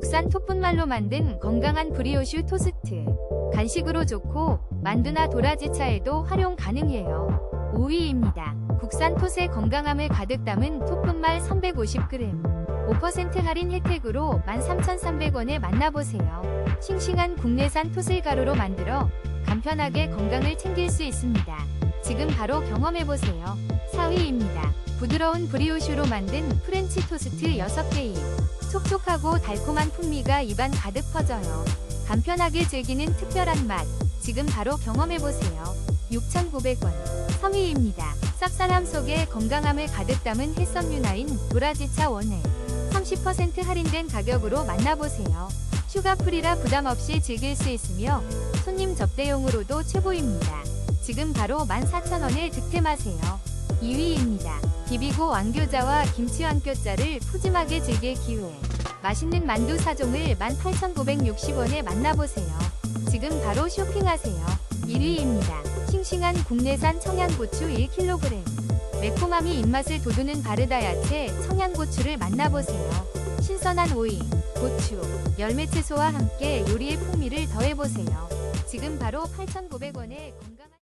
국산 톱분말로 만든 건강한 브리오슈 토스트. 간식으로 좋고 만두나 도라지차에도 활용 가능해요. 5위입니다. 국산 톳의 건강함을 가득 담은 톱분말 350g. 5% 할인 혜택으로 13,300원에 만나보세요. 싱싱한 국내산 톳을 가루로 만들어 간편하게 건강을 챙길 수 있습니다. 지금 바로 경험해보세요. 4위입니다. 부드러운 브리오슈로 만든 프렌치 토스트 6개입. 촉촉하고 달콤한 풍미가 입안 가득 퍼져요. 간편하게 즐기는 특별한 맛. 지금 바로 경험해보세요. 6,900원. 3위입니다. 쌉쌀함 속에 건강함을 가득 담은 햇섬유나인 도라지차 원액. 30% 할인된 가격으로 만나보세요. 슈가프리라 부담 없이 즐길 수 있으며 손님 접대용으로도 최고입니다. 지금 바로 14,000원에 득템하세요. 2위입니다. 비비고 왕교자와 김치 왕교자를 푸짐하게 즐길 기회. 맛있는 만두 4종을 18,960원에 만나보세요. 지금 바로 쇼핑하세요. 1위입니다. 싱싱한 국내산 청양고추 1kg. 매콤함이 입맛을 돋우는 바르다 야채 청양고추를 만나보세요. 신선한 오이, 고추, 열매 채소와 함께 요리의 풍미를 더해보세요. 지금 바로 8,900원에 건강한